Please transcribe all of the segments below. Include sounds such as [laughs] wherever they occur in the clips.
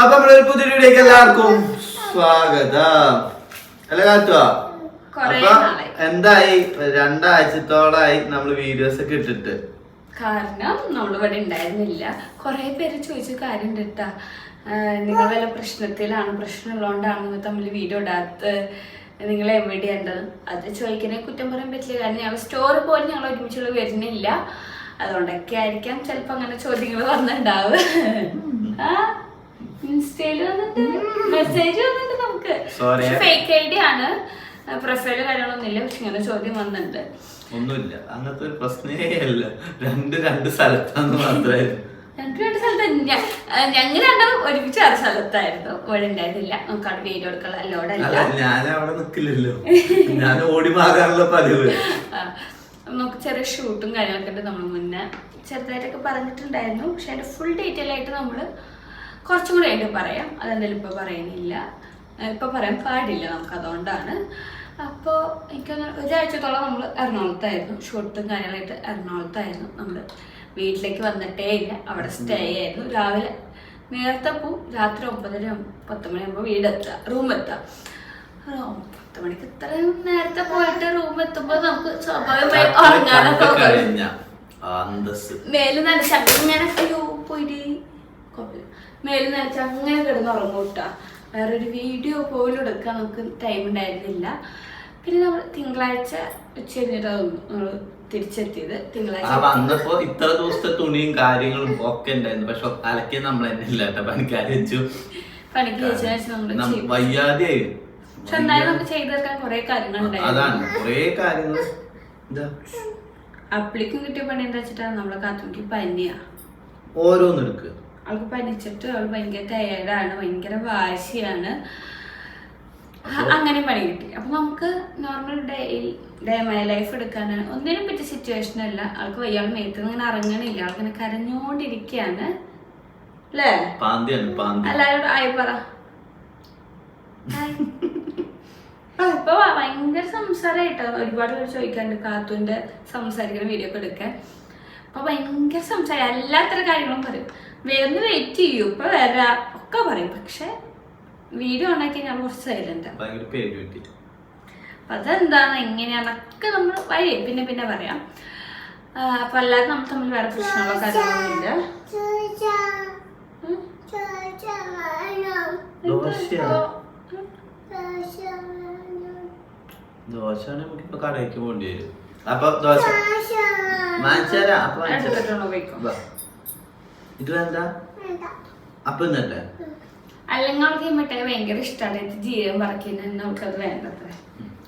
അപ്പൊ നമ്മളൊരു പുതിയ വീഡിയോക്ക് എല്ലാവർക്കും സ്വാഗതം. അല്ല കാത്തുവാ? കുറേ അപ്പൊ. എന്തായി? രണ്ടാഴ്ചത്തോളായി നമ്മൾ വീഡിയോസ് ഒക്കെ ഇട്ടിട്ട്. കാരണം നമ്മളിവിടെ ഉണ്ടായിരുന്നില്ല. കുറെ പേര് ചോദിച്ച കാര്യം കേട്ടാ നിങ്ങൾ വല്ല പ്രശ്നത്തിലാണ് പ്രശ്നമുള്ളതുകൊണ്ടാണ് തമ്മിൽ വീഡിയോ ഇടാത്ത നിങ്ങൾ എവിടെയുണ്ടത് അത് ചോദിക്കുന്ന കുറ്റം പറയാൻ പറ്റില്ല. കാരണം ഞങ്ങൾ സ്റ്റോറി പോലും ഞങ്ങൾ ഒരുമിച്ചുള്ള വരുന്നില്ല. അതുകൊണ്ടൊക്കെ ആയിരിക്കാം ചിലപ്പോൾ അങ്ങനെ ചോദ്യങ്ങൾ വന്നിട്ടുണ്ടാവുക. ആ ഇൻസ്റ്റയിൽ വന്നിട്ട് മെസ്സേജ് വന്നിട്ട് നമുക്ക്. ഫേക്ക് ഐ ഡി ആണ്. പ്രൊഫൈൽ കാര്യങ്ങളൊന്നുമില്ല പക്ഷെ ഇങ്ങനെ ചോദ്യം വന്നിട്ടുണ്ട്. ഒന്നുമില്ല. അങ്ങനത്തെ ഒരു പ്രശ്നേ അല്ല രണ്ട് രണ്ട് സ്ഥലത്താന്ന് മാത്രമായിരുന്നു. രണ്ട് രണ്ട് സ്ഥലത്ത് ഞങ്ങൾ രണ്ടും ഒരുമിച്ച് ആ സ്ഥലത്തായിരുന്നു. ഇവിടെ ഉണ്ടായിരുന്നില്ല. നമുക്ക് അവിടെ വീട് കൊടുക്കാൻ അല്ലോടല്ല അല്ല. ഞാൻ അവിടെ നിക്കില്ലല്ലോ. ഞാൻ ഓടി മാറാനുള്ള പതിവ്. നമുക്ക് ചെറിയ ഷൂട്ടും കാര്യങ്ങളൊക്കെ ഉണ്ട് നമ്മൾ മുന്നേ ചെറുതായിട്ടൊക്കെ പറഞ്ഞിട്ടുണ്ടായിരുന്നു. പക്ഷെ അതിന്റെ ഫുൾ ഡീറ്റെയിൽ ആയിട്ട് നമ്മൾ കുറച്ചും കൂടി ആയിട്ട് പറയാം. അതെന്തായാലും ഇപ്പൊ പറയുന്നില്ല. ഇപ്പോൾ ഇപ്പൊ പറയാൻ പാടില്ല നമുക്ക് അതുകൊണ്ടാണ്. അപ്പോൾ എനിക്ക് തോന്നുന്നു ഒരാഴ്ചത്തോളം നമ്മൾ എറണാകുളത്തായിരുന്നു. ഷൂട്ടും കാര്യങ്ങളായിട്ട് എറണാകുളത്തായിരുന്നു. നമ്മൾ വീട്ടിലേക്ക് വന്നിട്ടേ ഇല്ല. അവിടെ സ്റ്റേ ആയിരുന്നു. രാവിലെ നേരത്തെ പോവും. രാത്രി ഒമ്പതര പത്ത് മണിയാകുമ്പോൾ വീടെത്തുക റൂം എത്തുക ആ, പത്ത് മണിക്ക് ഇത്രയും നേരത്തെ പോയിട്ട് റൂം എത്തുമ്പോൾ നമുക്ക് സ്വാഭാവികമായി ഉറങ്ങാനൊക്കെ മേലും നല്ല ശബ്ദം ഞാനൊക്കെ പോയിട്ട് കുഴപ്പമില്ല. മേൽ നനച്ച് അങ്ങനെ കിടന്ന് ഉറങ്ങൂട്ടാ വേറെ ഒരു വീഡിയോ പോലും എടുക്കാൻ നമുക്ക് ടൈം ഉണ്ടായിരുന്നില്ല. പിന്നെ നമ്മൾ തിങ്കളാഴ്ച ഉച്ച കഴിഞ്ഞിട്ടാണ് നമ്മൾ തിരിച്ചെത്തിയത്. തിങ്കളാഴ്ച വന്നപ്പോ ഇത്ര ദിവസത്തെ തുണിയും കാര്യങ്ങളും ഒക്കെ ഉണ്ടായിരുന്നു. പക്ഷെ അലക്കിയ നമ്മൾ തന്നെ ഇല്ല കേട്ടോ. പണിക്കാരെ വെച്ചു. പണിക്ക് വെച്ചാൽ വയ്യാതെയായി. പക്ഷെ എന്തായാലും നമുക്ക് ചെയ്തെടുക്കാൻ കുറെ അതാണ്. കൊറേ കാര്യങ്ങൾ. അപ്ലിക്കും കിട്ടിയ പണി എന്താ വെച്ചിട്ടാണ് നമ്മളെ കാത്തുനിക്ക് പനിയാ. ഓരോന്നെടുക്ക് അവൾക്ക് പഠിച്ചിട്ട് അവൾ ഭയങ്കര ടയേർഡാണ് ഭയങ്കര വാശിയാണ്. അങ്ങനെ പണി കിട്ടി. അപ്പൊ നമുക്ക് normal day day my life എടുക്കാനാണ് ഒന്നിനും പറ്റിയ സിറ്റുവേഷൻ അല്ല. ആൾക്ക് വയ്യാൾ മേത്ത് ഇങ്ങനെ ഇറങ്ങണില്ല ആൾക്കിങ്ങനെ കരഞ്ഞോണ്ടിരിക്കുകയാണ് അല്ലേ? എല്ലാവരോടും ആയി പറ. ഇപ്പൊ ഭയങ്കര സംസാരമായിട്ടോ ഒരുപാട് പേര് ചോദിക്കാറുണ്ട് കാത്തുവിന്റെ സംസാരിക്കുന്ന വീഡിയോ ഒക്കെ എടുക്കാൻ. അപ്പൊ ഭയങ്കര സംസാരം. എല്ലാത്തരം കാര്യങ്ങളും പറയും. വേറെ വെയിറ്റ് ചെയ്യൂ. ഇപ്പൊ വരാ. ഒക്കെ പറയും. പക്ഷെ വീഡിയോ ഉണ്ടാക്കി ഞാൻ കുറച്ച് സൈലന്റ് അപ്പൊ അതെന്താണ്? എങ്ങനെയാണൊക്കെ നമ്മൾ വഴി പിന്നെ പിന്നെ പറയാം. അപ്പൊ അല്ലാതെ നമ്മൾ തമ്മിൽ വേറെ പ്രശ്നങ്ങളോ കാര്യങ്ങളൊന്നുമില്ല. ദോശ നമുക്ക് ഇപ്പൊ കടയ്ക്ക് പോണ്ടി വരും. അപ്പൊ ദോശ വാങ്ങിച്ചാരാ അപ്പൊ വാങ്ങിച്ചു എടുത്തിട്ടുണ്ടോ പോയിക്കോ വാ. ഇത് വേണ്ട അപ്പൊ ഇന്നട്ടെ അല്ലെങ്കിൽ അവൾക്ക് ഈ മിഠായി ഭയങ്കര ഇഷ്ടമാണ് ജീവൻ പറക്കുന്ന നമുക്കത് വേണ്ടത്ര.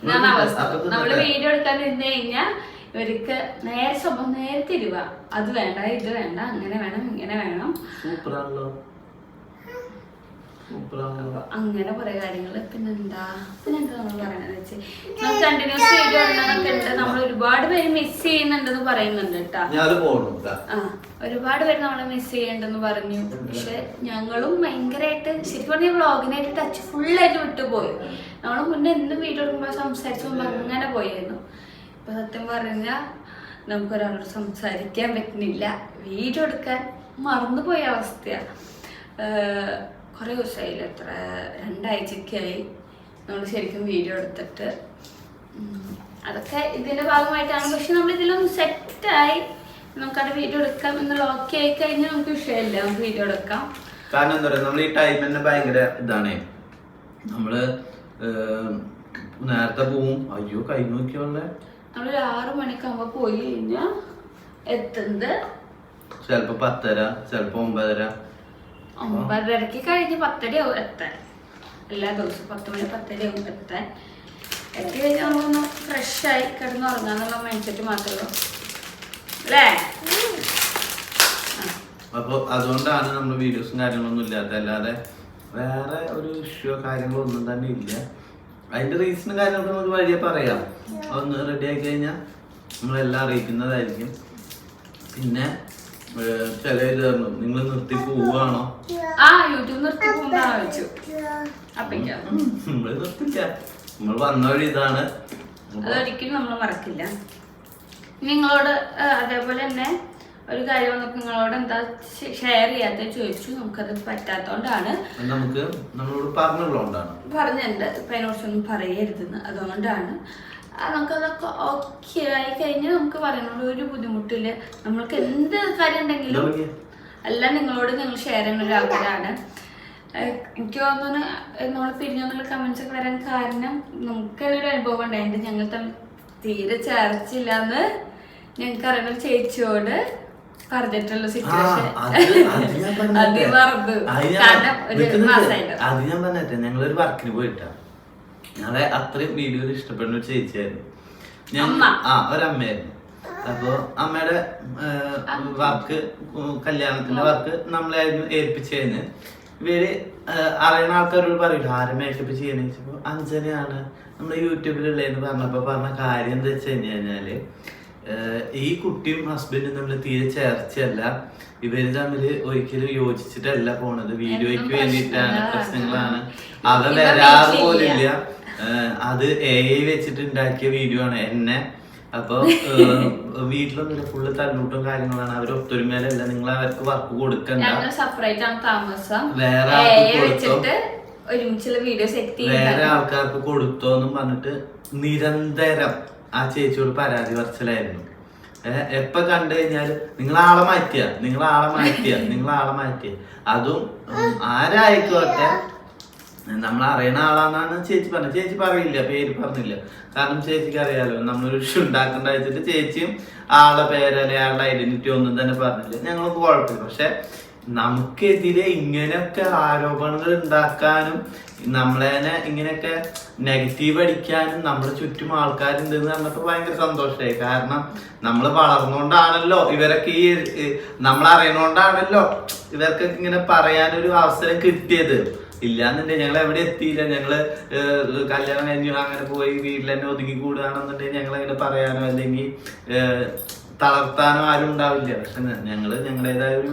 ഇതാണ് അവസ്ഥ. നമ്മൾ. വീഡിയോ എടുക്കാൻ നിന്ന് കഴിഞ്ഞാൽ ഇവർക്ക് നേരെ സ്വഭാവം നേരെ തിരുവ. അത് വേണ്ട ഇത് വേണ്ട അങ്ങനെ വേണം ഇങ്ങനെ വേണം. സൂപ്പറാണല്ലോ. അങ്ങനെ കുറെ കാര്യങ്ങൾ പിന്നെന്താ പിന്നെന്താ നമ്മൾ പറയണെന്ന് വെച്ച് നമ്മൾ കണ്ടിന്യൂസ് ഉണ്ട്. നമ്മൾ ഒരുപാട് പേര് മിസ് ചെയ്യുന്നുണ്ടെന്ന് പറയുന്നുണ്ട് കേട്ടാ. ഒരുപാട് പേര് നമ്മളെ മിസ് ചെയ്യണ്ടെന്ന് പറഞ്ഞു. പക്ഷെ ഞങ്ങളും ഭയങ്കരമായിട്ട് ശരിക്കും പറഞ്ഞാൽ വ്ളോഗിനായിട്ട് ടച്ച് ഫുള്ളായിട്ട് വിട്ടുപോയി. നമ്മൾ മുന്നേ എന്നും വീഡിയോ എടുക്കുമ്പോൾ സംസാരിച്ചു അങ്ങനെ പോയായിരുന്നു. ഇപ്പൊ സത്യം പറഞ്ഞാൽ നമുക്കൊരാളോട് സംസാരിക്കാൻ പറ്റുന്നില്ല. വീഡിയോ എടുക്കാൻ മറന്നുപോയ അവസ്ഥയാണ് കുറേ ദിവസമായില്ല? എത്ര? രണ്ടാഴ്ചക്കായി നമ്മൾ ശരിക്കും വീഡിയോ എടുത്തിട്ട്. അതൊക്കെ ഇതിന്റെ ഭാഗമായിട്ടാണ്. പക്ഷെ നമ്മൾ ഇതിലൊന്ന് സെറ്റായി നമുക്കത് വീഡിയോ എടുക്കാം എന്നുള്ള ഓക്കെ ആയി കഴിഞ്ഞാൽ നമുക്ക് വിഷയമില്ല. നമുക്ക് വീഡിയോ എടുക്കാം. കാരണം എന്താ പറയുക നമ്മൾ ഈ ടൈം തന്നെ ഭയങ്കര ഇതാണ്. നമ്മൾ നേരത്തെ പോവും. അയ്യോ കൈ നോക്കിയുള്ള നമ്മളൊരു ആറു മണിക്കാകുമ്പോൾ പോയി കഴിഞ്ഞാൽ എത്തുന്നത്. ചിലപ്പോൾ പത്തര ചിലപ്പോൾ ഒമ്പതര. ഒമ്പതരക്ക് കഴിഞ്ഞ് പത്തരയാവും എത്താൻ. എല്ലാ ദിവസവും പത്ത് മണി പത്തരയാവും എത്താൻ. എത്തി കഴിഞ്ഞാൽ നമ്മളൊന്ന് ഫ്രഷായി കിടന്ന് ഉറങ്ങാന്നുള്ള മൈൻഡ് സെറ്റ് മാത്രമേ അല്ലേ? അപ്പൊ അതുകൊണ്ടാണ് നമ്മൾ വീഡിയോസും കാര്യങ്ങളൊന്നും ഇല്ലാത്ത അല്ലാതെ വേറെ ഒരു ഇഷ്യൂ കാര്യങ്ങളോ ഒന്നും തന്നെ ഇല്ല. അതിന്റെ റീസണും കാര്യങ്ങളൊക്കെ നമുക്ക് വഴിയെ പറയാം. ഒന്ന് റെഡി ആക്കി കഴിഞ്ഞാൽ നമ്മളെല്ലാം അറിയിക്കുന്നതായിരിക്കും. പിന്നെ ചിലര് പറഞ്ഞു നിങ്ങൾ നിർത്തി പോവുകയാണോ ആ യൂട്യൂബ് നിർത്തി പോകുന്ന വെച്ചു നമ്മൾ നിർത്തില്ല നമ്മൾ വന്ന വഴി ഇതാണ്. അതൊരിക്കലും നമ്മൾ മറക്കില്ല. നിങ്ങളോട് അതേപോലെ തന്നെ ഒരു കാര്യം നമുക്ക് നിങ്ങളോട് എന്താ ഷെയർ ചെയ്യാത്ത ചോദിച്ചു. നമുക്കത് പറ്റാത്തോണ്ടാണ്. നമുക്ക് നമ്മളോട് പറഞ്ഞുള്ളതുകൊണ്ടാണ് പറഞ്ഞിട്ടുണ്ട്. അതിനെ കുറിച്ചൊന്നും പറയരുതെന്ന്. അതുകൊണ്ടാണ്. നമുക്കതൊക്കെ ഓക്കെ ആയി കഴിഞ്ഞാൽ നമുക്ക് പറയുന്നത് ഒരു ബുദ്ധിമുട്ടില്ല നമ്മൾക്ക് എന്ത് കാര്യം ഉണ്ടെങ്കിലും എല്ലാം നിങ്ങളോട് നിങ്ങൾ ഷെയർ ചെയ്യുന്ന ഒരു ആഗ്രഹമാണ് എനിക്ക് തോന്നുന്നു നമ്മൾ പിരിഞ്ഞുള്ള കമന്റ്സ് ഒക്കെ വരാൻ കാരണം നമുക്ക് ഒരു അനുഭവം ഉണ്ടായിട്ട് ഞങ്ങൾ തമ്മിൽ തീരെ ചേർച്ചില്ല എന്ന് ഞങ്ങൾക്ക് അറിയുന്ന ചേച്ചിയോട് പറഞ്ഞിട്ടുള്ള സിറ്റുവേഷൻ അത് [laughs] മറന്നു. കാരണം ഒരു. മാസമായിട്ട് അത് ഞാൻ പറഞ്ഞിട്ടെ ഞങ്ങളൊരു വർക്കിന് പോയിട്ടാ. ഞങ്ങളെ അത്രയും വീഡിയോയിൽ ഇഷ്ടപ്പെടുന്ന ഒരു ചേച്ചിയായിരുന്നു. ഞാൻ. ആ ഒരമ്മയായിരുന്നു. അപ്പൊ അമ്മയുടെ വർക്ക് കല്യാണത്തിന്റെ വർക്ക് നമ്മളായിരുന്നു ഏൽപ്പിച്ചതിന് ഇവർ അറിയണ അറിയുന്ന ആൾക്കാരോട് പറയില്ല ആരും മേക്കപ്പ് ചെയ്യണ? ചോദിച്ചപ്പോ അഞ്ജനയാണ്. നമ്മുടെ യൂട്യൂബിലുള്ളതെന്ന് പറഞ്ഞപ്പോ പറഞ്ഞ കാര്യം എന്താ വെച്ച് കഴിഞ്ഞാൽ ഈ കുട്ടിയും ഹസ്ബൻഡും തമ്മിൽ തീരെ ചേർച്ചയല്ല. ഇവർ തമ്മിൽ ഒരിക്കലും യോജിച്ചിട്ടല്ല പോണത്. വീഡിയോയ്ക്ക് വേണ്ടിയിട്ടാണ് പ്രശ്നങ്ങളാണ്. അവ വരാറ്. പോലില്ല അത് എ ഐ വെച്ചിട്ട് ഉണ്ടാക്കിയ വീഡിയോ ആണ് എന്നെ. അപ്പൊ വീട്ടിലൊന്നും വീട്ടിലൊന്നുമില്ല. ഫുള്ള് തല്ലൂട്ടും കാര്യങ്ങളാണ്. അവർ ഒത്തൊരുമയിലല്ല നിങ്ങൾ അവർക്ക് വർക്ക് കൊടുക്കണ്ട. സെപ്പറേറ്റ് ആണ് താമസം. വേറെ? വെച്ചിട്ട് ഒരുമിച്ചുള്ള വീഡിയോസ് എത്തി വേറെ ആൾക്കാർക്ക് കൊടുത്തോന്നും പറഞ്ഞിട്ട് നിരന്തരം ആ ചേച്ചിയോട് പരാതി പറച്ചിലായിരുന്നു. എപ്പ കണ്ടു കഴിഞ്ഞാൽ നിങ്ങൾ ആളെ മാറ്റിയ. നിങ്ങൾ ആളെ മാറ്റിയ. നിങ്ങൾ ആളെ മാറ്റിയ. അതും ആരായിക്കോട്ടെ? നമ്മൾ അറിയണ ആളാന്നാണ് ചേച്ചി പറഞ്ഞത് ചേച്ചി പറയില്ല പേര് പറഞ്ഞില്ല. കാരണം ചേച്ചിക്ക് അറിയാലോ നമ്മളൊരു ഇഷ്യൂ ഉണ്ടാക്കേണ്ട വെച്ചിട്ട് ചേച്ചിയും ആളുടെ പേര് ആളുടെ ഐഡന്റിറ്റി ഒന്നും തന്നെ പറഞ്ഞില്ല. ഞങ്ങൾക്ക് കുഴപ്പമില്ല. പക്ഷെ നമുക്കെതിരെ ഇങ്ങനെയൊക്കെ ആരോപണങ്ങൾ ഉണ്ടാക്കാനും നമ്മളെ ഇങ്ങനെയൊക്കെ നെഗറ്റീവ് അടിക്കാനും നമ്മുടെ ചുറ്റും ആൾക്കാരുണ്ടെന്ന് പറഞ്ഞപ്പോൾ ഭയങ്കര സന്തോഷമായി കാരണം നമ്മൾ വളർന്നുകൊണ്ടാണല്ലോ ഇവരൊക്കെ ഈ നമ്മൾ നമ്മളറിയണോണ്ടാണല്ലോ ഇവർക്കൊക്കെ ഇങ്ങനെ പറയാനൊരു അവസരം കിട്ടിയത്. ഇല്ലാന്നുണ്ടെങ്കിൽ ഞങ്ങൾ എവിടെ എത്തിയില്ല. ഞങ്ങൾ കല്യാണം കഴിഞ്ഞു അങ്ങനെ പോയി വീട്ടിൽ തന്നെ ഒതുങ്ങി കൂടുകയാണെന്നുണ്ടെങ്കിൽ ഞങ്ങൾ അങ്ങനെ പറയാനോ അല്ലെങ്കിൽ തളർത്താനോ ആരും ഉണ്ടാവില്ല. പക്ഷെ ഞങ്ങൾ ഞങ്ങൾ ഞങ്ങളുടേതായ ഒരു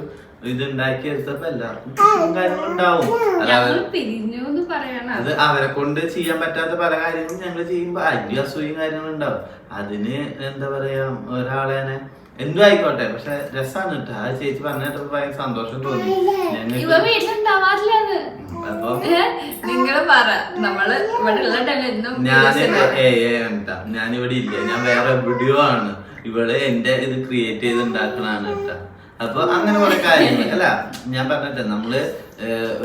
ഇത് ഉണ്ടാക്കി എടുത്തപ്പോ എല്ലാവർക്കും കാര്യങ്ങൾ ഉണ്ടാവും. അത് അവരെ കൊണ്ട് ചെയ്യാൻ പറ്റാത്ത പല കാര്യങ്ങളും ഞങ്ങൾ ചെയ്യുമ്പോ അരി അസൂയും കാര്യങ്ങളും ഉണ്ടാവും. അതിന് എന്താ പറയാ ഒരാളെ എന്തു ആയിക്കോട്ടെ. പക്ഷെ രസാണ് കേട്ടോ. ആ ചേച്ചി പറഞ്ഞിട്ട് ഭയങ്കര സന്തോഷം തോന്നി. നിങ്ങൾ പറ. നമ്മൾ ഇവിടെ ഉള്ള ടൈം ഞാൻ videos ഇടും. ഏ ഏ കണ്ടാ. ഞാൻ ഇവിടെ ഇല്ല. ഞാൻ വേറെ വീഡിയോ ആണ്. ഇവൾ എന്റെ ഇത് ക്രിയേറ്റ് ചെയ്ത് ഉണ്ടാക്കണാണ് കേട്ടാ. അപ്പൊ അങ്ങനെ കുറെ കാര്യങ്ങൾ അല്ല ഞാൻ പറഞ്ഞിട്ട് നമ്മൾ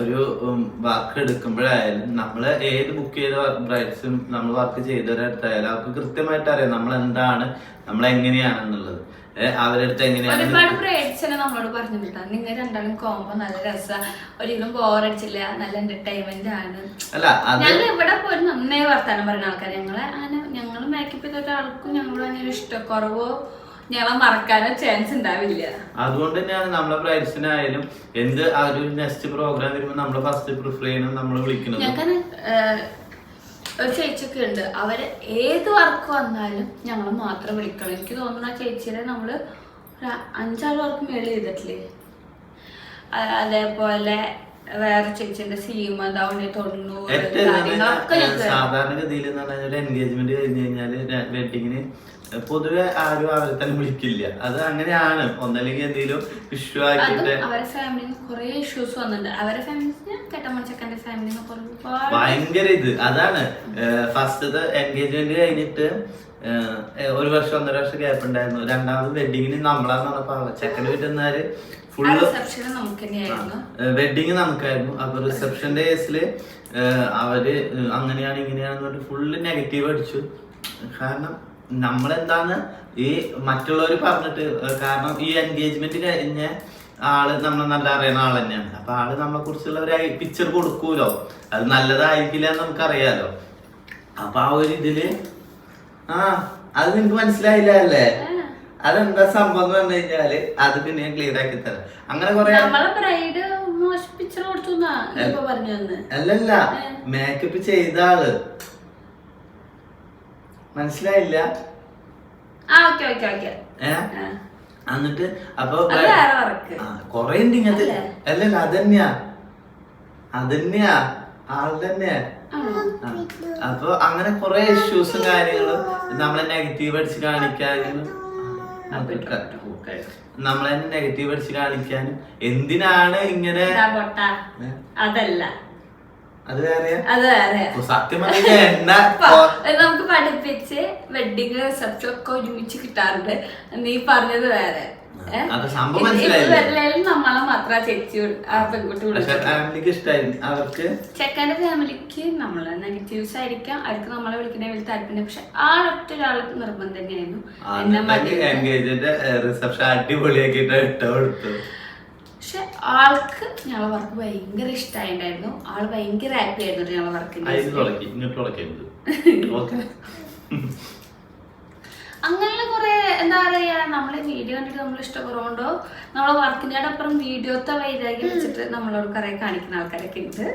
ഒരു വർക്ക് എടുക്കുമ്പോഴായാലും നമ്മൾ ഏത് ബുക്ക് ചെയ്ത ബ്രൈഡ്സും നമ്മൾ വർക്ക് ചെയ്തവരടുത്തായാലും അവർക്ക് കൃത്യമായിട്ട് അറിയാം നമ്മൾ എന്താണ് നമ്മൾ എങ്ങനെയാണെന്നുള്ളത് അവരുടെ അടുത്ത് ഒരുപാട് നമ്മളോട് നിങ്ങൾ രണ്ടാളും കോമ്പോ നല്ല ഒരിക്കലും ബോറടിച്ചില്ല നല്ല എന്റർടൈൻമെന്റ് ആണ്. അല്ല ഞങ്ങൾ ഇവിടെ പോയി വർത്താനം പറയുന്ന ആൾക്കാർ ഞങ്ങളെ അങ്ങനെ ഞങ്ങൾ മേക്കപ്പ് ചെയ്ത ഒരാൾക്കും ഞങ്ങളോട് അങ്ങനെ ഒരു ഇഷ്ടക്കുറവോ ഞങ്ങളെ മറക്കാനോ ചാൻസ് ഉണ്ടാവില്ല. അതുകൊണ്ട് തന്നെയാണ് നമ്മളെ ഫ്രണ്ട്സിനായാലും എന്ത് ആ ഒരു നെക്സ്റ്റ് പ്രോഗ്രാം വരുമ്പോൾ നമ്മൾ ഫസ്റ്റ് പ്രിഫർ ചെയ്യണം നമ്മൾ വിളിക്കുന്നത്. ഒരു ചേച്ചിയൊക്കെ ഉണ്ട്. അവർ ഏത് വർക്ക് വന്നാലും ഞങ്ങൾ മാത്രം വിളിക്കണം. എനിക്ക് തോന്നുന്നു ആ ചേച്ചിയെ നമ്മൾ ഒരു അഞ്ചാറ് വർക്ക് മേളിൽ ചെയ്തിട്ടില്ലേ? അതേപോലെ വേറെ ചേച്ചിന്റെ സീമ ദൗണി തൊണ്ണൂറ് കാര്യങ്ങളൊക്കെ സാധാരണഗതിയിൽ ഒരു എൻഗേജ്മെന്റ് കഴിഞ്ഞ് കഴിഞ്ഞാൽ വെഡിങ്ങിന് പൊതുവെ ആരും അവരെ തന്നെ വിളിക്കില്ല. അത് അങ്ങനെയാണ്. ഒന്നല്ലെങ്കിൽ എന്തെങ്കിലും ഇഷ്യൂ ആക്കിയിട്ട് അവരെ ഫാമിലിന്ന് കുറെ ഇഷ്യൂസ് വന്നിട്ടുണ്ട്. അവരെ കെട്ടമച്ചക്കന്റെ ഫാമിലിന്ന് ഭയങ്കര ഇത്. അതാണ്. ഫസ്റ്റത്തെ എൻഗേജ്മെന്റ് കഴിഞ്ഞിട്ട് ഒരു വർഷം ഒന്നര വർഷം ഗ്യാപ്പ് ഉണ്ടായിരുന്നു. രണ്ടാമത് വെഡിങ്ങിന് നമ്മളാന്ന് പറഞ്ഞപ്പോ ചെക്കന്റെ വീട്ടിൽ ഫുള്ള് വെഡിങ് നമുക്കായിരുന്നു. അപ്പൊ റിസപ്ഷന്റെ കേസിൽ അവർ അങ്ങനെയാണ് ഇങ്ങനെയാണെന്ന് പറഞ്ഞിട്ട് ഫുള്ള് നെഗറ്റീവ് അടിച്ചു. കാരണം നമ്മളെന്താന്ന് ഈ മറ്റുള്ളവർ പറഞ്ഞിട്ട് കാരണം ഈ എൻഗേജ്മെന്റ് കഴിഞ്ഞ ആൾ നമ്മൾ നല്ല അറിയുന്ന ആൾ തന്നെയാണ്. അപ്പൊ ആൾ നമ്മളെ കുറിച്ചുള്ള ഒരു പിക്ചർ കൊടുക്കൂലോ? അത് നല്ലതായിരിക്കില്ല എന്ന് നമുക്കറിയാലോ. അപ്പൊ ആ ഒരു ഇതിൽ ആ അത് നിനക്ക് മനസ്സിലായില്ല അല്ലേ? അതെന്താ സംഭവം എന്ന് പറഞ്ഞു കഴിഞ്ഞാൽ അത് പിന്നെ ഞാൻ ക്ലിയർ ആക്കി തരാം. അങ്ങനെ കൊറേ നമ്മളെ അല്ലല്ല. മേക്കപ്പ് ചെയ്ത ആൾ. മനസ്സിലായില്ല? ആ ഓക്കെ ഓക്കെ ഓക്കെ. ഏ? എന്നിട്ട് അപ്പൊ കൊറേ ഉണ്ട് ഇങ്ങനത്തെ അല്ലേ? അല്ലല്ല അതന്നെയാ. അതന്നെയാ. ആൾ തന്നെയാ അപ്പൊ അങ്ങനെ കൊറേ ഇഷ്യൂസും കാര്യങ്ങളും നമ്മളെ നെഗറ്റീവ് അടിച്ച് കാണിക്കാനും. നമ്മളെ നെഗറ്റീവ് അടിച്ച് കാണിക്കാനും. എന്തിനാണ് ഇങ്ങനെ? അതല്ല. അത് വേറെ. സത്യം [laughs] നമുക്ക് പഠിപ്പിച്ച് വെഡിങ് റിസപ്ഷൻ ഒക്കെ ഒരുമിച്ച് കിട്ടാറുണ്ട്. നീ പറഞ്ഞത് വേറെ. നമ്മളെ മാത്രം ചേച്ചി ആ പെൺകുട്ടി ചെക്കന്റെ ഫാമിലിക്ക് നമ്മൾ അവർക്ക്? ചെക്കന്റെ ഫാമിലിക്ക് നമ്മളെ നെഗറ്റീവ്സ് ആയിരിക്കാം. അവർക്ക് നമ്മളെ വിളിക്കുന്ന വലിയ താല്പര്യം പക്ഷെ ആളൊറ്റ ഒരാൾ നിർബന്ധം തന്നെയായിരുന്നു. റിസപ്ഷൻ അടിപൊളിയാക്കിട്ട് ഇട്ട് കൊടുത്തു. പക്ഷെ ആൾക്ക് ഞങ്ങളെ വർക്ക് ഭയങ്കര ഇഷ്ടമായിട്ടുണ്ടായിരുന്നു ആൾ ഭയങ്കര ഹാപ്പി ആയിരുന്നു ഞങ്ങളെ വർക്ക് അങ്ങനെയുള്ള കുറെ എന്താ പറയാ നമ്മളെ വീഡിയോ കണ്ടിട്ട് നമ്മൾ ഇഷ്ടപ്പെടുന്നുണ്ടോ നമ്മളെ വർക്കിന്റെ അപ്പുറം വീഡിയോത്തെ വൈരാഗ്യം വെച്ചിട്ട് നമ്മളോട് കുറെ കാണിക്കുന്ന ആൾക്കാരൊക്കെ ഉണ്ട്.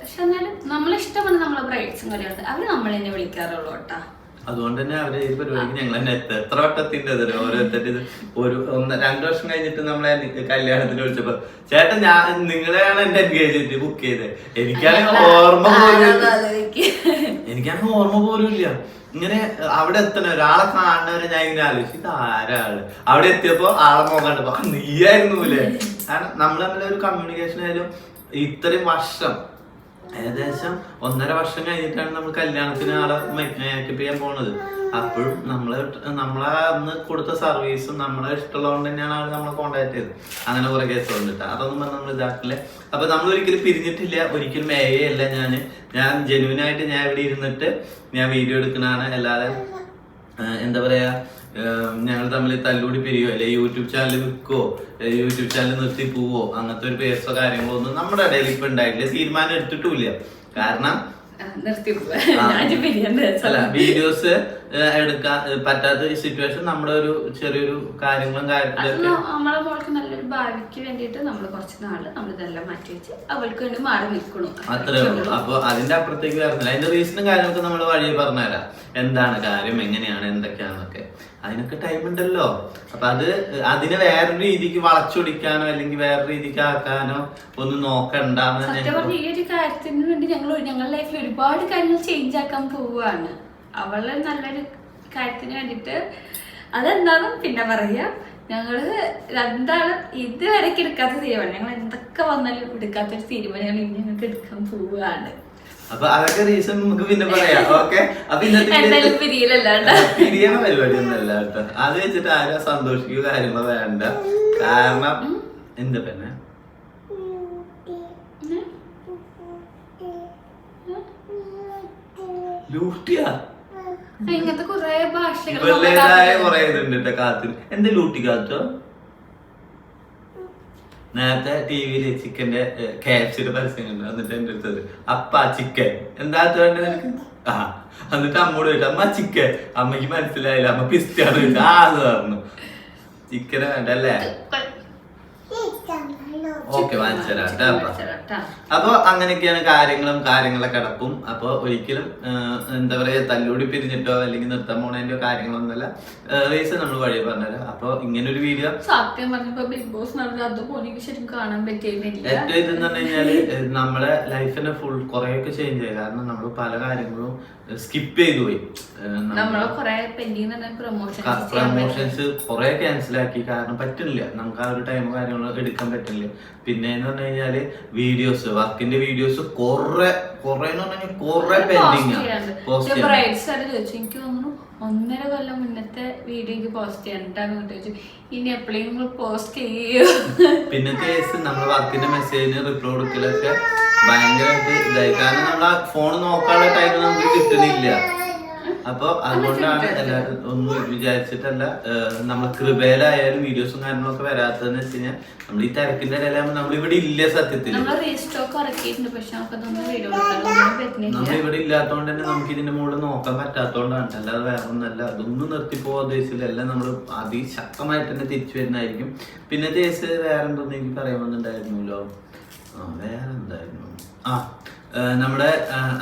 പക്ഷെ എന്നാലും നമ്മളിഷ്ടമാണ് നമ്മളെ ബ്രൈഡ്സും കാര്യങ്ങളൊക്കെ അവർ നമ്മളെന്നെ വിളിക്കാറുള്ളൂ കേട്ടാ. അതുകൊണ്ട് തന്നെ അവർ ഈ പരിപാടിക്ക് ഞങ്ങൾ തന്നെ എത്ര വട്ടത്തിന്റെ ഇതിൽ ഓരോരുത്തരുടെ ഇത്. ഒരു ഒന്ന് രണ്ടു വർഷം കഴിഞ്ഞിട്ട് നമ്മളെ കല്യാണത്തിന് വിളിച്ചപ്പോ ചേട്ടൻ ഞാൻ നിങ്ങളെയാണ് എന്റെ എൻഗേജ്മെന്റ് ബുക്ക് ചെയ്തത് എനിക്കാണെങ്കിൽ ഓർമ്മ പോലും. എനിക്കാണെങ്കിൽ ഓർമ്മ പോലും ഇല്ല. ഇങ്ങനെ അവിടെ എത്തണ ഒരാളെ കാണുന്നവരെ ഞാൻ ഇങ്ങനെ ആലോചിച്ചു. ഇത് ആരാൾ അവിടെ എത്തിയപ്പോ ആളെ മുഖം കണ്ടപ്പോ "ആ, നീയായിരുന്നൂലേ കാരണം നമ്മൾ തമ്മിലൊരു ഒരു കമ്മ്യൂണിക്കേഷൻ ആയാലും ഇത്രയും വർഷം ഏകദേശം ഒന്നര വർഷം കഴിഞ്ഞിട്ടാണ് നമ്മൾ കല്യാണത്തിന് ആളെ മേക്കപ്പ് ചെയ്യാൻ പോണത്. അപ്പോഴും നമ്മളെ നമ്മളെ അന്ന് കൊടുത്ത സർവീസും നമ്മളെ ഇഷ്ടമുള്ളതുകൊണ്ട് തന്നെയാണ് ആൾ നമ്മളെ കോണ്ടാക്ട് ചെയ്തത്. അങ്ങനെ കുറെ കേസ് വന്നിട്ട്. അതൊന്നും പറഞ്ഞ് നമ്മൾ ഇതാക്കില്ല. അപ്പൊ നമ്മൾ ഒരിക്കലും പിരിഞ്ഞിട്ടില്ല. ഒരിക്കലും മേയല്ല ഞാൻ ഞാൻ ജെനുവിനായിട്ട് ഞാൻ ഇവിടെ ഇരുന്നിട്ട് ഞാൻ വീഡിയോ എടുക്കുന്നതാണ് അല്ലാതെ എന്താ പറയാ ഞങ്ങൾ തമ്മിൽ തല്ലുകൂടി പിരിയോ? അല്ലെ യൂട്യൂബ് ചാനൽ വിൽക്കോ യൂട്യൂബ് ചാനൽ നിർത്തി പോവോ? അങ്ങനത്തെ ഒരു പേസോ കാര്യങ്ങളോ ഒന്നും നമ്മുടെ ഇടയിൽ ഇപ്പൊ ഉണ്ടായിട്ടില്ല. തീരുമാനം എടുത്തിട്ടില്ല കാരണം അല്ല വീഡിയോസ് എടുക്കാൻ പറ്റാത്ത സിറ്റുവേഷൻ നമ്മുടെ ഒരു ചെറിയൊരു കാര്യങ്ങളും അത് ഭാവിക്ക് വേണ്ടിയിട്ട് നമ്മൾ കുറച്ച് നാൾ നമ്മൾ ഇതെല്ലാം മാറ്റി വെച്ച് അവൾക്ക് വേണ്ടി മാറി നിൽക്കണു. അത്രേ ഉള്ളൂ. അപ്പൊ അതിന്റെ അപ്പുറത്തേക്ക് വരുന്നില്ല അതിന്റെ റീസണും കാര്യങ്ങളൊക്കെ നമ്മൾ വഴി പറഞ്ഞുതരാം. എന്താണ് കാര്യം എങ്ങനെയാണ് എന്തൊക്കെയാണെന്നൊക്കെ. അതിനൊക്കെ ടൈം ഉണ്ടല്ലോ. അപ്പൊ അത് അതിനെ വേറൊരു രീതിക്ക് വളച്ചൊടിക്കാനോ അല്ലെങ്കിൽ വേറെ രീതിക്ക് ആക്കാനോ ഒന്നും നോക്കണ്ടെന്ന് സത്യം പറഞ്ഞ ഈ ഒരു കാര്യത്തിന് വേണ്ടി ഞങ്ങൾ ഞങ്ങളുടെ ലൈഫിൽ ഒരുപാട് കാര്യങ്ങൾ ചേഞ്ച് ആക്കാൻ പോവുകയാണ് അവളെ നല്ലൊരു കാര്യത്തിന് വേണ്ടിട്ട് അതെന്താണെന്ന് പിന്നെ പറയാ. ഞങ്ങൾ രണ്ടാളും ഇതുവരെക്ക് എടുക്കാത്ത തീരുമാനം. ഞങ്ങൾ എന്തൊക്കെ വന്നാലും എടുക്കാത്തൊരു തീരുമാനം ഞങ്ങൾ ഇനി ഞങ്ങൾക്ക് എടുക്കാൻ പോവുകയാണ് അപ്പൊ അതൊക്കെ റീസൺ നമുക്ക് പിന്നെ പറയാം. ഓക്കെ അപ്പൊ ഇന്നത്തെ [laughs] പിരിയണ പരിപാടി ഒന്നല്ല കേട്ടോ. അത് വെച്ചിട്ട് ആരും സന്തോഷിക്കുക കാര്യങ്ങളോ വേണ്ട. കാരണം എന്ത് പിന്നെ ലൂട്ടിയാ? ഇങ്ങനത്തെ കുറെ ഭാഷകൾ ഇവരുടേതായ കുറെ ഇതുണ്ട് കേട്ടോ കാത്തിന് എന്ത് ലൂട്ടി കാത്തോ നേരത്തെ ടി വിയിൽ ചിക്കന്റെ ക്യാപ്സിയുടെ പരസ്യം കണ്ടു എന്നിട്ട് എന്റെ അടുത്തത് അപ്പ ചിക്കൻ. എന്താ വേണ്ടത് നിനക്ക്? ആ എന്നിട്ട് അമ്മോട് ചോദിച്ചു അമ്മ ചിക്കൻ. അമ്മയ്ക്ക് മനസ്സിലായില്ല. അമ്മ പിസ്റ്റാണ് ചോദിച്ചു. ആ അത് പറഞ്ഞു. വേണ്ട വേണ്ടല്ലേ? ഓക്കെ വാങ്ങിച്ചരാം കേട്ടോ. അപ്പൊ അങ്ങനെയൊക്കെയാണ് കാര്യങ്ങളും കാര്യങ്ങളെ കിടപ്പും. അപ്പൊ ഒരിക്കലും എന്താ പറയാ തല്ലൂടി പിരിഞ്ഞിട്ടോ അല്ലെങ്കിൽ നിർത്താൻ പോണതിന്റെ കാര്യങ്ങളൊന്നുമല്ല. റേസ് നമ്മൾ വഴി പറഞ്ഞുതരാം. അപ്പൊ ഇങ്ങനെ ഒരു വീഡിയോ സത്യം പറഞ്ഞപ്പോ ബിഗ് ബോസ് അതുപോലെ ശരിക്കും കാണാൻ പറ്റിയിരുന്നില്ല ഏറ്റവും ഇതെന്ന് പറഞ്ഞു കഴിഞ്ഞാൽ നമ്മളെ ലൈഫിന്റെ ഫുൾ കുറെയൊക്കെ ചേഞ്ച് ആയി. കാരണം നമ്മൾ പല കാര്യങ്ങളും സ്കിപ്പ് ചെയ്തു പോയി പ്രൊമോഷൻസ് കുറെ ക്യാൻസൽ ആക്കി. കാരണം പറ്റുന്നില്ല. നമുക്ക് ആ ഒരു ടൈം കാര്യങ്ങളൊക്കെ എടുക്കാൻ പറ്റുന്നില്ല. പിന്നെ എന്ന് പറഞ്ഞു കഴിഞ്ഞാൽ വീഡിയോസ് വർക്കിന്റെ വീഡിയോസ് കുറെ കുറെ കുറെ ചോദിച്ചു എനിക്ക് തോന്നുന്നു ഒന്നര കൊല്ലം മുന്നത്തെ വീഡിയോക്ക് പോസ്റ്റ് ചെയ്യാനിട്ടാണ് ചോദിച്ചു ഇനി എപ്പോഴും നിങ്ങൾ പോസ്റ്റ് ചെയ്യോ. പിന്നെ കേസ് നമ്മൾ വർക്കിന്റെ മെസ്സേജിന് റിപ്ലൈ കൊടുക്കലൊക്കെ ഭയങ്കരമായിട്ട് ഇതായി. കാരണം നമ്മൾ ആ ഫോൺ നോക്കാനുള്ള ടൈം നമുക്ക് കിട്ടുന്നില്ല. അപ്പൊ അതുകൊണ്ടാണ് എല്ലാവരും ഒന്നും വിചാരിച്ചിട്ടല്ല നമ്മൾ കൃപയിലായാലും വീഡിയോസും കാര്യങ്ങളൊക്കെ വരാത്തതെന്ന് വെച്ച് കഴിഞ്ഞാൽ നമ്മൾ ഈ തിരക്കിന്റെ ഇടയിലാകുമ്പോൾ നമ്മൾ ഇവിടെ ഇല്ല സത്യത്തിൽ ഇവിടെ ഇല്ലാത്തതുകൊണ്ട് തന്നെ നമുക്ക് ഇതിന്റെ മുകളിൽ നോക്കാൻ പറ്റാത്തതുകൊണ്ടാണ് അല്ലാതെ വേറെ ഒന്നല്ല അതൊന്നും നിർത്തിപ്പോവാ ഉദ്ദേശിച്ചില്ല. എല്ലാം നമ്മൾ അതിശക്തമായിട്ട് തന്നെ തിരിച്ചു വരുന്നതായിരിക്കും. പിന്നെ കേസ് വേറെ എന്തോന്ന് എനിക്ക് പറയാൻ വന്നിട്ടുണ്ടായിരുന്നല്ലോ? ആ വേറെ എന്തായിരുന്നു ആ നമ്മുടെ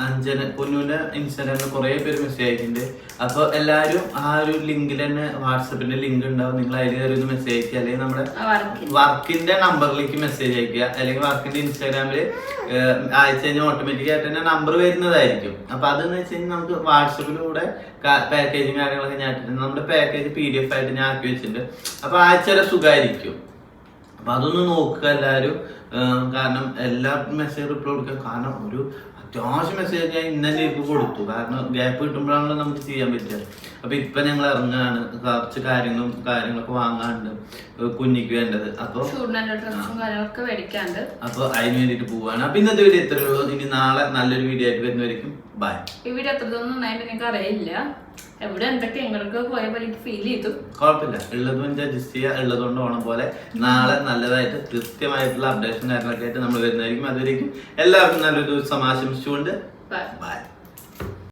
അഞ്ജന പൊന്നുവിന്റെ ഇൻസ്റ്റാഗ്രാമിൽ കുറേ പേര് മെസ്സേജ് അയക്കുന്നുണ്ട് അപ്പോൾ എല്ലാവരും ആ ഒരു ലിങ്കിൽ തന്നെ വാട്സപ്പിന്റെ ലിങ്ക് ഉണ്ടാവും. നിങ്ങൾ അതിൽ കയറി ഒന്ന് മെസ്സേജ് അയക്കുക. അല്ലെങ്കിൽ നമ്മുടെ വർക്കിന്റെ. നമ്പറിലേക്ക് മെസ്സേജ് അയക്കുക. അല്ലെങ്കിൽ വർക്കിന്റെ ഇൻസ്റ്റാഗ്രാമിൽ അയച്ചു കഴിഞ്ഞാൽ ഓട്ടോമാറ്റിക് ആയിട്ട് തന്നെ നമ്പർ വരുന്നതായിരിക്കും. അപ്പൊ അതെന്ന് വെച്ച് കഴിഞ്ഞാൽ നമുക്ക് വാട്സപ്പിലൂടെ പാക്കേജും കാര്യങ്ങളൊക്കെ ഞാൻ നമ്മുടെ പാക്കേജ് പി ഡി എഫ് ആയിട്ട് ഞാൻ ആക്കി വെച്ചിട്ടുണ്ട്. അപ്പൊ അയച്ചാൽ സുഖമായിരിക്കും. അപ്പൊ അതൊന്ന് നോക്കുക എല്ലാവരും കാരണം എല്ലാ മെസ്സേജ് റിപ്ലൈ കൊടുക്കുക കാരണം ഒരു അത്യാവശ്യം മെസ്സേജ് ഞാൻ ഇന്നലെ ഇപ്പൊ കൊടുത്തു. കാരണം ഗ്യാപ്പ് കിട്ടുമ്പോഴാണല്ലോ നമുക്ക് ചെയ്യാൻ പറ്റുക. അപ്പൊ ഇപ്പൊ ഞങ്ങൾ ഇറങ്ങുകയാണ് കുറച്ച് കാര്യങ്ങളും കാര്യങ്ങളൊക്കെ വാങ്ങാണ്ട് കുഞ്ഞിക്ക് വേണ്ടത്. അപ്പൊ ഷൂട്ടിനുള്ള ഡ്രസ്സും കാര്യങ്ങളൊക്കെ മേടിക്കാണ്ട് അപ്പൊ അതിന് വേണ്ടിട്ട് പോവാണ്. അപ്പൊ ഇന്നത്തെ വീഡിയോ ഇത്രയേ ഉള്ളൂ. ഇനി നാളെ നല്ലൊരു വീഡിയോ ആയിട്ട് വരുന്നവരിക്കും. ബൈ ഈ വീഡിയോ അത്രയൊന്നും നിങ്ങൾക്ക് അറിയില്ല എവിടെ എന്തൊക്കെ എങ്ങൾക്ക് പോയ പോലെ ഫീൽ ചെയ്തു. കുഴപ്പമില്ല. ഉള്ളത് കൊണ്ട് അഡ്ജസ്റ്റ് ചെയ്യുക ഉള്ളത് ഓണം പോലെ നാളെ നല്ലതായിട്ട് കൃത്യമായിട്ടുള്ള അപ്ഡേഷൻ കാര്യങ്ങളൊക്കെ ആയിട്ട് നമ്മൾ വരുന്നതായിരിക്കും. അതുവരേക്കും എല്ലാവർക്കും നല്ലൊരു ദിവസം ആശംസിച്ചുകൊണ്ട് ബൈ